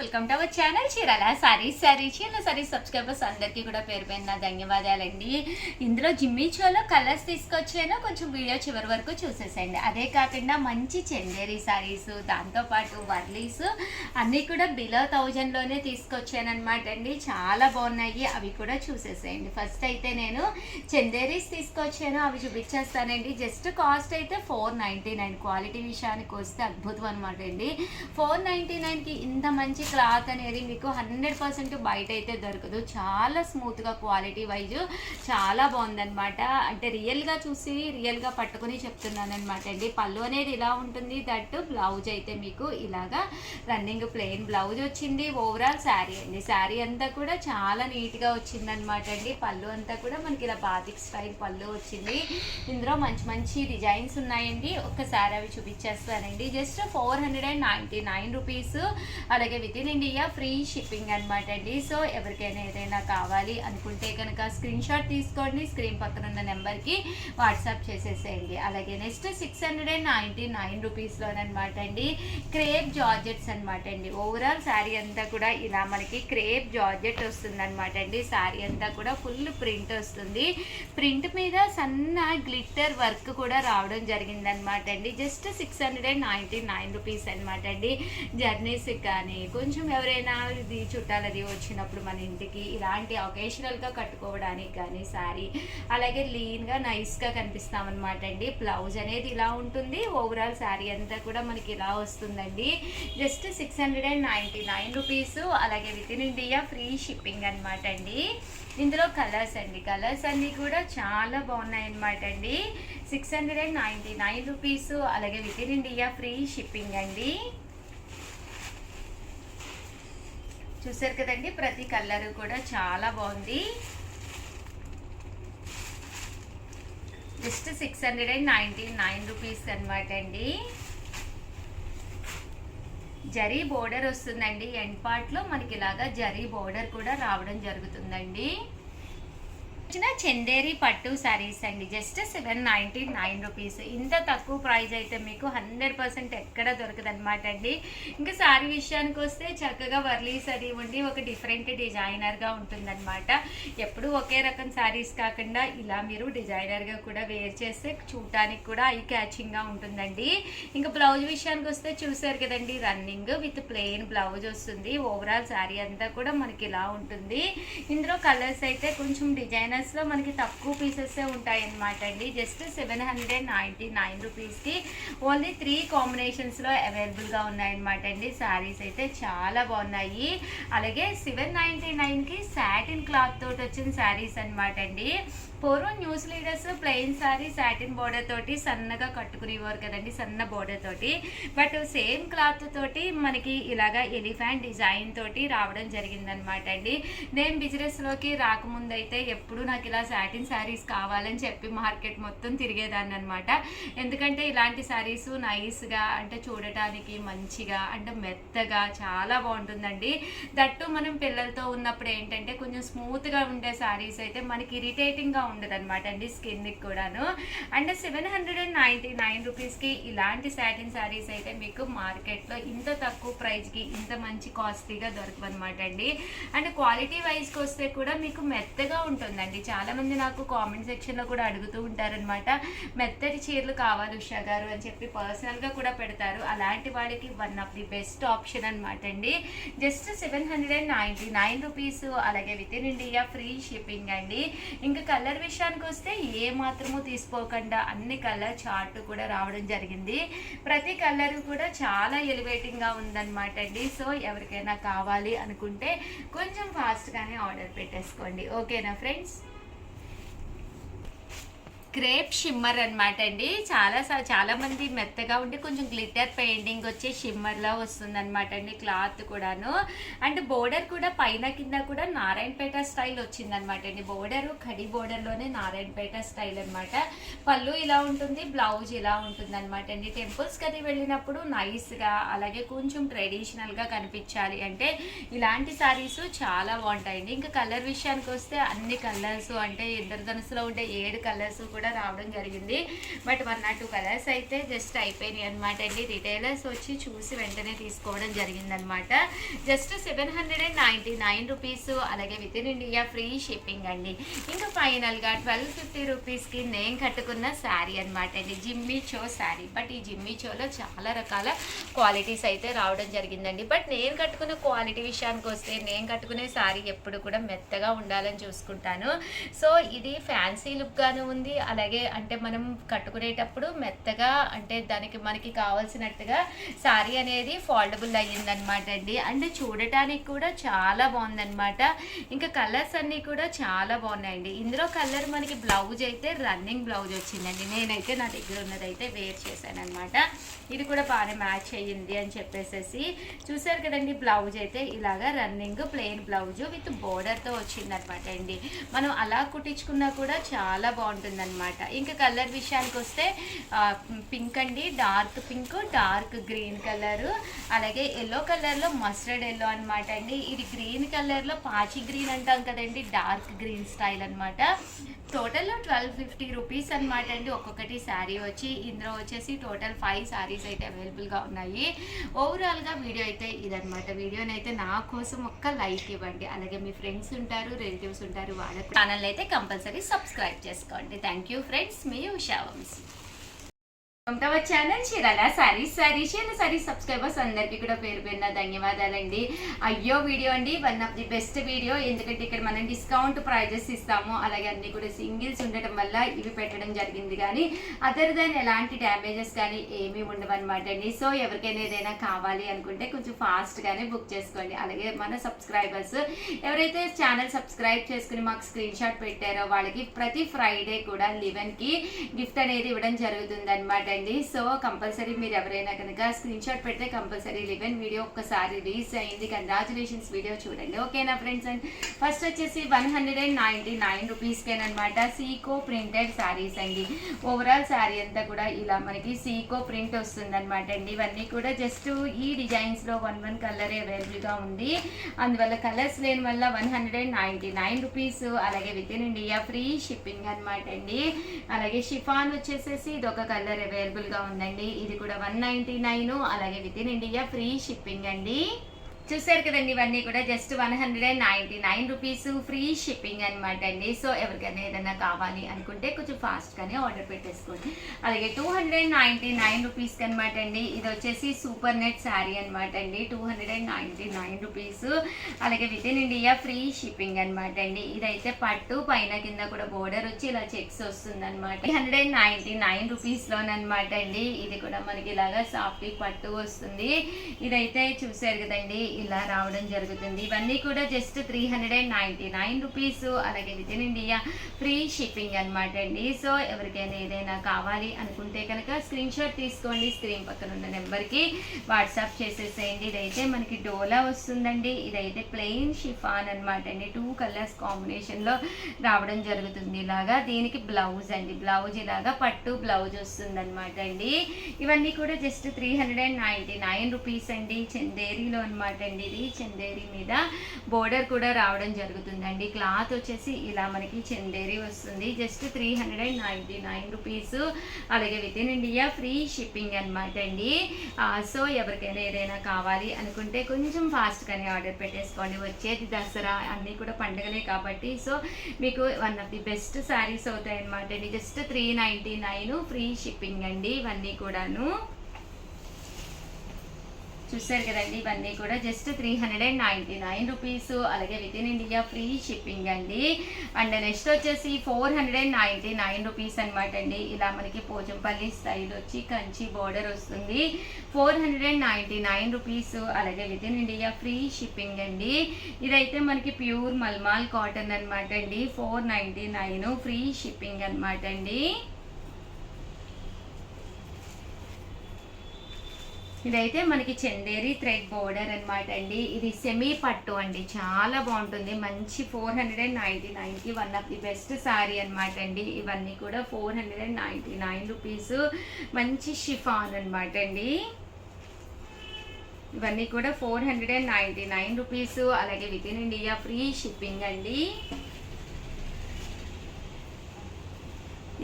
Welcome to our channel Chirala sarees sorry Chirala sarees subscribers అందరికీ కూడా పేరు పైన ధన్యవాదాలండి. ఇందులో జిమ్మిచోలో కలర్స్ తీసుకొచ్చాను. కొంచెం వీడియో చివరి వరకు చూసేసేయండి. అదే కాకుండా మంచి చందేరి సారీస్ దాంతోపాటు వర్లీస్ అన్నీ కూడా బిలో థౌజండ్లోనే తీసుకొచ్చాను అనమాట అండి. చాలా బాగున్నాయి. అవి కూడా చూసేసేయండి. ఫస్ట్ అయితే నేను చందేరీస్ తీసుకొచ్చాను. అవి చూపించేస్తానండి. జస్ట్ కాస్ట్ అయితే ఫోర్ నైంటీ నైన్ క్వాలిటీ విషయానికి వస్తే అద్భుతం అనమాట అండి. ఫోర్ నైంటీ నైన్కి ఇంత మంచి క్లాత్ అనేది మీకు హండ్రెడ్ పర్సెంట్ బయట అయితే దొరకదు. చాలా స్మూత్గా క్వాలిటీ వైజ్ చాలా బాగుందనమాట అంటే రియల్గా చూసి రియల్గా పట్టుకుని చెప్తున్నాను అనమాట అండి. పళ్ళు అనేది ఇలా ఉంటుంది. దట్ బ్లౌజ్ అయితే మీకు ఇలాగా రన్నింగ్ ప్లెయిన్ బ్లౌజ్ వచ్చింది. ఓవరాల్ శారీ అండి. శారీ అంతా కూడా చాలా నీట్గా వచ్చిందనమాట అండి. పళ్ళు అంతా కూడా మనకి ఇలా బాతిక్ స్టైల్ పళ్ళు వచ్చింది. ఇందులో మంచి మంచి డిజైన్స్ ఉన్నాయండి. ఒక్కసారి అవి చూపించేస్తానండి. Just four hundred and ninety nine rupees అలాగే with in India free shipping అనమాట అండి. సో ఎవరికైనా ఏదైనా కావాలి అనుకుంటే కనుక స్క్రీన్ షాట్ తీసుకోండి. స్క్రీన్ పక్కన ఉన్న నెంబర్కి వాట్సాప్ చేసేసేయండి. అలాగే next six hundred and ninety nine రూపీస్లోనమాట అండి. క్రేప్ జార్జెట్స్ అనమాట అండి. ఓవరాల్ శారీ అంతా కూడా ఇలా మనకి క్రేప్ జార్జెట్ వస్తుంది అనమాట అండి. శారీ అంతా కూడా ఫుల్ ప్రింట్ వస్తుంది. ప్రింట్ మీద సన్న గ్లిట్టర్ వర్క్ కూడా రావడం జరిగిందనమాట అండి. Just six hundred and ninety nine rupees అనమాట అండి. జర్నీస్కి కానీ కొంచెం ఎవరైనా ఇది చుట్టాలది వచ్చినప్పుడు మన ఇంటికి ఇలాంటి ఒకేషనల్గా కట్టుకోవడానికి కానీ శారీ అలాగే లీన్గా నైస్గా కనిపిస్తామన్నమాట అండి. బ్లౌజ్ అనేది ఇలా ఉంటుంది. ఓవరాల్ శారీ అంతా కూడా మనకి ఇలా వస్తుందండి. Just six hundred and ninety nine rupees అలాగే with in India free shipping అనమాట అండి. ఇందులో కలర్స్ అండి. కలర్స్ అన్నీ కూడా చాలా బాగున్నాయి అనమాట అండి. Six hundred and ninety nine rupees అలాగే with in India free shipping అండి. చూసారు కదండి ప్రతి కలర్ కూడా చాలా బాగుంది. Just six hundred and ninety nine rupees అనమాట అండి. జరీ బోర్డర్ వస్తుందండి ఎండ్ పార్ట్లో మనకి ఇలాగా జరీ బోర్డర్ కూడా రావడం జరుగుతుందండి. చందేరి పట్టు శారీస్ అండి. Just seven ninety nine rupees ఇంత తక్కువ ప్రైస్ అయితే మీకు హండ్రెడ్ పర్సెంట్ ఎక్కడ దొరకదనమాట అండి. ఇంకా శారీ విషయానికి వస్తే చక్కగా వర్లీస్ అది ఉండి ఒక డిఫరెంట్ డిజైనర్గా ఉంటుందన్నమాట. ఎప్పుడు ఒకే రకం శారీస్ కాకుండా ఇలా మీరు డిజైనర్గా కూడా వేర్ చేస్తే చూడటానికి కూడా ఐ క్యాచింగ్గా ఉంటుందండి. ఇంకా బ్లౌజ్ విషయానికి వస్తే చూసారు కదండి రన్నింగ్ విత్ ప్లెయిన్ బ్లౌజ్ వస్తుంది. ఓవరాల్ శారీ అంతా కూడా మనకి ఇలా ఉంటుంది. ఇందులో కలర్స్ అయితే కొంచెం డిజైనర్స్లో మనకి తక్కువ పీసెస్ ఉంటాయి అనమాట అండి. Just seven hundred and ninety nine రూపీస్కి ఓన్లీ త్రీ కాంబినేషన్స్లో అవైలబుల్గా ఉన్నాయన్నమాట అండి. శారీస్ అయితే చాలా బాగున్నాయి. అలాగే సెవెన్ నైంటీ నైన్కి సాటిన్ క్లాత్ తోటి వచ్చిన శారీస్ అనమాట అండి. పూర్వం news leaders plain saree satin border తోటి సన్నగా కట్టుకునేవారు కదండి సన్న బోర్డర్ తోటి. బట్ సేమ్ క్లాత్ తోటి మనకి ఇలాగా ఎలిఫెంట్ డిజైన్ తోటి రావడం జరిగిందనమాట అండి. నేను బిజినెస్లోకి రాకముందు అయితే ఎప్పుడు నాకు ఇలా సాటిన్ శారీస్ కావాలని చెప్పి మార్కెట్ మొత్తం తిరిగేదాన్ని అనమాట ఎందుకంటే ఇలాంటి శారీస్ నైస్గా అంటే చూడటానికి మంచిగా అంటే మెత్తగా చాలా బాగుంటుందండి. దట్టు మనం పిల్లలతో ఉన్నప్పుడు ఏంటంటే కొంచెం స్మూత్గా ఉండే శారీస్ అయితే మనకి ఇరిటేటింగ్గా ఉండదు అనమాట అండి స్కిన్కి కూడాను. And seven hundred and ninety nine రూపీస్కి ఇలాంటి శాటిన్ శారీస్ అయితే మీకు మార్కెట్లో ఇంత తక్కువ ప్రైస్కి ఇంత మంచి కాస్ట్లీగా దొరకవన్నమాట అండి. అండ్ క్వాలిటీ వైజ్కి వస్తే కూడా మీకు మెత్తగా ఉంటుందండి. చాలామంది నాకు కామెంట్ సెక్షన్లో కూడా అడుగుతూ ఉంటారనమాట మెత్తటి చీరలు కావాలి ఉషా గారు? అని చెప్పి పర్సనల్గా కూడా పెడతారు. అలాంటి వాళ్ళకి one of the best option అనమాట అండి. Just seven hundred and ninety nine rupees. అలాగే with in India free shipping అండి. ఇంకా కలర్ విషయానికి వస్తే ఏ మాత్రము తీసుకోకుండా అన్ని కలర్ చార్ట్ కూడా రావడం జరిగింది. ప్రతి కలర్ కూడా చాలా ఎలివేటింగ్గా ఉందన్నమాట అండి. సో ఎవరికైనా కావాలి అనుకుంటే కొంచెం ఫాస్ట్గానే ఆర్డర్ పెట్టేసుకోండి. ఓకేనా ఫ్రెండ్స్ క్రేప్ షిమ్మర్ అనమాట అండి. చాలా చాలామంది మెత్తగా ఉండి కొంచెం గ్లిటర్ పెయింటింగ్ వచ్చే షిమ్మర్లా వస్తుంది అనమాట అండి క్లాత్ కూడాను. అండ్ బోర్డర్ కూడా పైన కింద కూడా నారాయణపేట స్టైల్ వచ్చిందనమాట అండి. బోర్డర్ కడి బోర్డర్లోనే నారాయణపేట స్టైల్ అనమాట పళ్ళు ఇలా ఉంటుంది బ్లౌజ్ ఇలా ఉంటుంది అనమాట అండి. టెంపుల్స్కి అది వెళ్ళినప్పుడు నైస్గా అలాగే కొంచెం ట్రెడిషనల్గా కనిపించాలి అంటే ఇలాంటి సారీస్ చాలా బాగుంటాయండి. ఇంకా కలర్ విషయానికి వస్తే అన్ని కలర్స్ అంటే ఇంద్రధనుసులో ఉండే ఏడు కలర్స్ కూడా కూడా రావడం జరిగింది. But one or two colours అయితే జస్ట్ అయిపోయినాయి అనమాట అండి రిటైలర్స్ వచ్చి చూసి వెంటనే తీసుకోవడం జరిగిందనమాట just seven hundred and ninety nine rupees అలాగే with in India free shipping అండి. ఇంకా ఫైనల్గా ట్వెల్వ్ ఫిఫ్టీ రూపీస్కి నేను కట్టుకున్న శారీ అనమాట అండి. Jimmy Choo sari. బట్ ఈ జిమ్మీ చోలో చాలా రకాల క్వాలిటీస్ అయితే రావడం జరిగిందండి. బట్ నేను కట్టుకున్న క్వాలిటీ విషయానికి వస్తే నేను కట్టుకునే శారీ ఎప్పుడు కూడా మెత్తగా ఉండాలని చూసుకుంటాను. సో ఇది ఫ్యాన్సీ లుక్గాను ఉంది అలాగే అంటే మనం కట్టుకునేటప్పుడు మెత్తగా అంటే దానికి మనకి కావాల్సినట్టుగా శారీ అనేది ఫోల్డబుల్ అయ్యిందనమాట అండి. అంటే చూడటానికి కూడా చాలా బాగుందనమాట ఇంకా కలర్స్ అన్నీ కూడా చాలా బాగున్నాయండి. ఇందులో కలర్ మనకి బ్లౌజ్ అయితే రన్నింగ్ బ్లౌజ్ వచ్చిందండి. నేనైతే నా దగ్గర ఉన్నదైతే వేర్ చేశాను అనమాట ఇది కూడా బాగానే మ్యాచ్ అయ్యింది అని చెప్పేసేసి. చూసారు కదండి బ్లౌజ్ అయితే ఇలాగా రన్నింగ్ ప్లెయిన్ బ్లౌజ్ విత్ బోర్డర్తో వచ్చిందనమాట అండి. మనం అలా కుట్టించుకున్నా కూడా చాలా అనమాట ఇంకా కలర్ విషయానికి వస్తే పింక్ అండి. Dark pink dark green colour. అలాగే ఎల్లో కలర్లో మస్టర్డ్ ఎల్లో అనమాట అండి. ఇది గ్రీన్ కలర్లో పాచి గ్రీన్ అంటాం కదండి డార్క్ గ్రీన్ స్టైల్ అనమాట టోటల్లో ట్వెల్వ్ ఫిఫ్టీ రూపీస్ అనమాట అండి. ఒక్కొక్కటి శారీ వచ్చి ఇందులో వచ్చేసి టోటల్ ఫైవ్ శారీస్ అయితే అవైలబుల్గా ఉన్నాయి. ఓవరాల్గా వీడియో అయితే ఇదనమాట వీడియోని అయితే నా కోసం ఒక్క లైక్ ఇవ్వండి. అలాగే మీ ఫ్రెండ్స్ ఉంటారు రిలేటివ్స్ ఉంటారు వాళ్ళ ఛానల్ అయితే కంపల్సరీ సబ్స్క్రైబ్ చేసుకోండి. Thank you friends me Ushavamshi Vamshi channel Chirala? Sorry sorry చీర సారీ సబ్స్క్రైబర్స్ అందరికీ కూడా పేరు పేరున ధన్యవాదాలండి. అయ్యో వీడియో అండి. One of the best video ఎందుకంటే ఇక్కడ మనం డిస్కౌంట్ ప్రైజెస్ ఇస్తాము. అలాగే అన్ని కూడా సింగిల్స్ ఉండటం వల్ల ఇవి పెట్టడం జరిగింది. కానీ అదర్ దాన్ ఎలాంటి డ్యామేజెస్ కానీ ఏమీ ఉండవన్నమాట అండి. సో ఎవరికైనా ఏదైనా కావాలి అనుకుంటే కొంచెం ఫాస్ట్గానే బుక్ చేసుకోండి. అలాగే మన సబ్స్క్రైబర్స్ ఎవరైతే ఛానల్ సబ్స్క్రైబ్ చేసుకుని మాకు స్క్రీన్ షాట్ పెట్టారో వాళ్ళకి ప్రతి ఫ్రైడే కూడా లెవెన్కి గిఫ్ట్ అనేది ఇవ్వడం జరుగుతుంది అనమాట అండి. సో కంపల్సరీ మీరు ఎవరైనా కనుక స్క్రీన్ షాట్ పెడితే కంపల్సరీ లివెన్ వీడియో ఒక్కసారి రీచ్ అయింది. కంగ్రాచులేషన్స్ వీడియో చూడండి. ఓకేనా ఫ్రెండ్స్ అండ్ ఫస్ట్ వచ్చేసి one hundred and ninety nine రూపీస్కేనమాట సీకో ప్రింటెడ్ శారీస్ అండి. ఓవరాల్ శారీ అంతా కూడా ఇలా మనకి సీకో ప్రింట్ వస్తుందన్నమాట అండి. ఇవన్నీ కూడా జస్ట్ ఈ డిజైన్స్లో వన్ వన్ కలర్ అవైలబుల్గా ఉంది. అందువల్ల కలర్స్ లేని వల్ల one hundred and ninety nine rupees అలాగే with in India free shipping అనమాట అండి. అలాగే షిఫాన్ వచ్చేసేసి ఇది ఒక కలర్ అవైలబుల్ అవైలబుల్గా ఉందండి. ఇది కూడా వన్ నైంటీ నైన్ అలాగే with in India free shipping అండి. చూసారు కదండి ఇవన్నీ కూడా just one hundred and ninety nine rupees free shipping అనమాట అండి. సో ఎవరికైనా ఏదైనా కావాలి అనుకుంటే కొంచెం ఫాస్ట్గానే ఆర్డర్ పెట్టేసుకోండి. అలాగే టూ హండ్రెడ్ నైంటీ నైన్ రూపీస్కి అనమాట అండి. ఇది వచ్చేసి సూపర్ నెట్ శారీ అనమాట అండి. Two hundred and ninety nine rupees అలాగే with in India free shipping అనమాట అండి. ఇదైతే పట్టు పైన కింద కూడా బోర్డర్ వచ్చి ఇలా చెక్స్ వస్తుంది అనమాట హండ్రెడ్ అండ్ నైంటీ నైన్ రూపీస్లోనమాట అండి. ఇది కూడా మనకి ఇలాగా సాఫ్ట్ పట్టు వస్తుంది. ఇదైతే చూసారు కదండి ఇలా రావడం జరుగుతుంది. ఇవన్నీ కూడా just three hundred and ninety nine rupees అలాగే with in India free shipping అనమాట అండి. సో ఎవరికైనా ఏదైనా కావాలి అనుకుంటే కనుక స్క్రీన్ షాట్ తీసుకోండి. స్క్రీన్ పక్కన ఉన్న నెంబర్కి వాట్సాప్ చేసేసేయండి. ఇదైతే మనకి డోలా వస్తుందండి. ఇదైతే ప్లెయిన్ షిఫాన్ అనమాట అండి. టూ కలర్స్ కాంబినేషన్లో రావడం జరుగుతుంది ఇలాగా. దీనికి బ్లౌజ్ అండి. బ్లౌజ్ ఇలాగా పట్టు బ్లౌజ్ వస్తుంది అనమాట అండి. ఇవన్నీ కూడా just three hundred and ninety nine rupees అండి. చందేరిలో అనమాట అండి ఇది చందేరి మీద బోర్డర్ కూడా రావడం జరుగుతుందండి. క్లాత్ వచ్చేసి ఇలా మనకి చందేరి వస్తుంది. Just three hundred and ninety nine rupees అలాగే with in India free shipping అనమాట అండి సో ఎవరికైనా ఏదైనా కావాలి అనుకుంటే కొంచెం ఫాస్ట్గానే ఆర్డర్ పెట్టేసుకోండి. వచ్చేది దసరా అన్నీ కూడా పండుగలే కాబట్టి సో మీకు one of the best sarees అవుతాయి అనమాట అండి. Just three ninety nine free shipping అండి ఇవన్నీ కూడాను. చూసారు కదండి ఇవన్నీ కూడా just three hundred and ninety nine rupees అలాగే with in India free shipping అండి. అండ్ నెక్స్ట్ వచ్చేసి four hundred and ninety nine rupees అనమాట అండి. ఇలా మనకి పోచంపల్లి స్టైల్ వచ్చి కంచి బోర్డర్ వస్తుంది. Four hundred and ninety nine rupees అలాగే with in India free shipping అండి. ఇదైతే మనకి ప్యూర్ మల్మాల్ కాటన్ అనమాట అండి. Four ninety nine free shipping అనమాట అండి. ఇదైతే మనకి చందేరి థ్రెడ్ బోర్డర్ అనమాట అండి. ఇది సెమీ పట్టు అండి. చాలా బాగుంటుంది. మంచి ఫోర్ హండ్రెడ్ అండ్ నైంటీ నైన్కి one of the best saree అనమాట అండి. ఇవన్నీ కూడా four hundred and ninety nine rupees. మంచి షిఫాన్ అనమాట అండి. ఇవన్నీ కూడా four hundred and ninety nine rupees. అలాగే with in India free shipping అండి.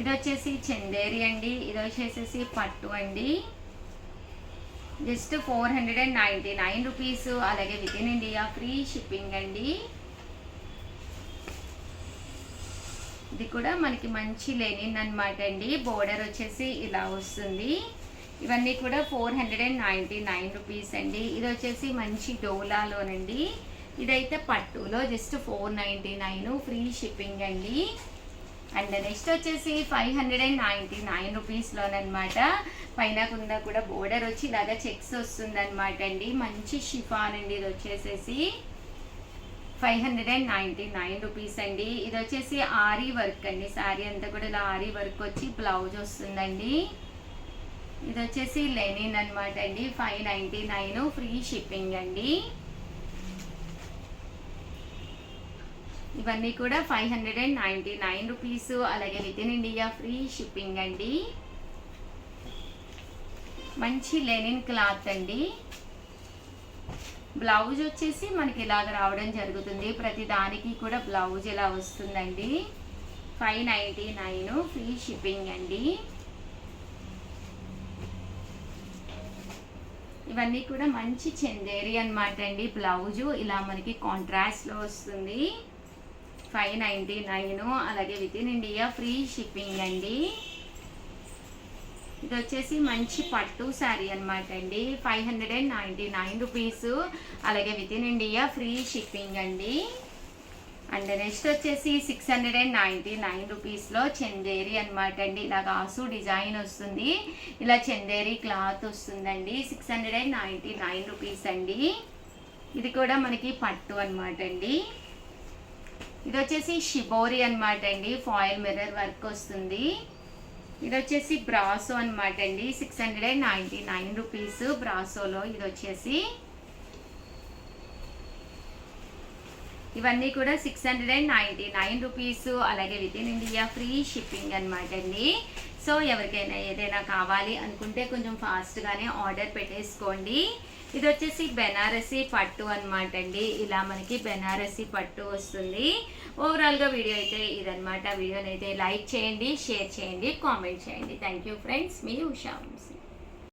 ఇది వచ్చేసి చందేరి అండి. ఇది వచ్చేసేసి పట్టు అండి. Just four hundred and ninety nine rupees. అలాగే with in India free shipping అండి. ఇది కూడా మనకి మంచి లెనిన్ అనమాట అండి. బోర్డర్ వచ్చేసి ఇలా వస్తుంది. ఇవన్నీ కూడా four hundred and ninety nine rupees అండి. ఇది వచ్చేసి మంచి డోలాలోనండి. ఇదైతే పట్టులో just four ninety nine free shipping అండి. అండ్ నెక్స్ట్ వచ్చేసి five hundred and ninety nine రూపీస్లోనమాట పైన కింద కూడా బోర్డర్ వచ్చి ఇలాగా చెక్స్ వస్తుందన్నమాట అండి. మంచి షిఫాన్ అండి ఇది వచ్చేసేసి. Five hundred and ninety nine rupees అండి. ఇది వచ్చేసి ఆరీ వర్క్ అండి. శారీ అంతా కూడా ఇలా ఆరీ వర్క్ వచ్చి బ్లౌజ్ వస్తుందండి. ఇది వచ్చేసి లెనిన్ అనమాట అండి. Five ninety nine free shipping అండి. ఇవన్నీ కూడా five hundred and ninety nine rupees. అలాగే with in India free shipping అండి. మంచి లెనిన్ క్లాత్ అండి. బ్లౌజ్ వచ్చేసి మనకి ఇలాగ రావడం జరుగుతుంది. ప్రతి దానికి కూడా బ్లౌజ్ ఇలా వస్తుందండి. Five ninety nine free shipping అండి. ఇవన్నీ కూడా మంచి చందేరి అనమాట అండి. బ్లౌజు ఇలా మనకి కాంట్రాస్ట్లో వస్తుంది. ఫైవ్ నైంటీ నైన్ అలాగే with in India free shipping అండి. ఇది వచ్చేసి మంచి పట్టు శారీ అనమాట అండి. Five hundred and ninety nine rupees అలాగే with in India free shipping అండి. అండ్ నెక్స్ట్ వచ్చేసి six hundred and ninety nine రూపీస్లో చందేరి అనమాట అండి. ఇలా కాసు డిజైన్ వస్తుంది. ఇలా చందేరి క్లాత్ వస్తుందండి. Six hundred and ninety nine rupees అండి. ఇది కూడా మనకి పట్టు అనమాట అండి. ఇది వచ్చేసి షిబోరి అనమాట అండి. ఫాయిల్ మిర్రర్ వర్క్ వస్తుంది. ఇది వచ్చేసి బ్రాసో అనమాట అండి. Six hundred and ninety nine rupees బ్రాసోలో ఇది వచ్చేసి ఇవన్నీ కూడా six hundred and ninety nine rupees అలాగే with in India free shipping అనమాట అండి. సో ఎవరికైనా ఏదైనా కావాలి అనుకుంటే కొంచెం ఫాస్ట్గానే ఆర్డర్ పెట్టేసుకోండి. ఇది వచ్చేసి బెనారసి పట్టు అనమాట అండి. ఇలా మనకి బెనారసి పట్టు వస్తుంది. ఓవరాల్గా వీడియో అయితే ఇదనమాట వీడియోని అయితే లైక్ చేయండి షేర్ చేయండి కామెంట్ చేయండి. థ్యాంక్ యూ ఫ్రెండ్స్ మీ ఉషా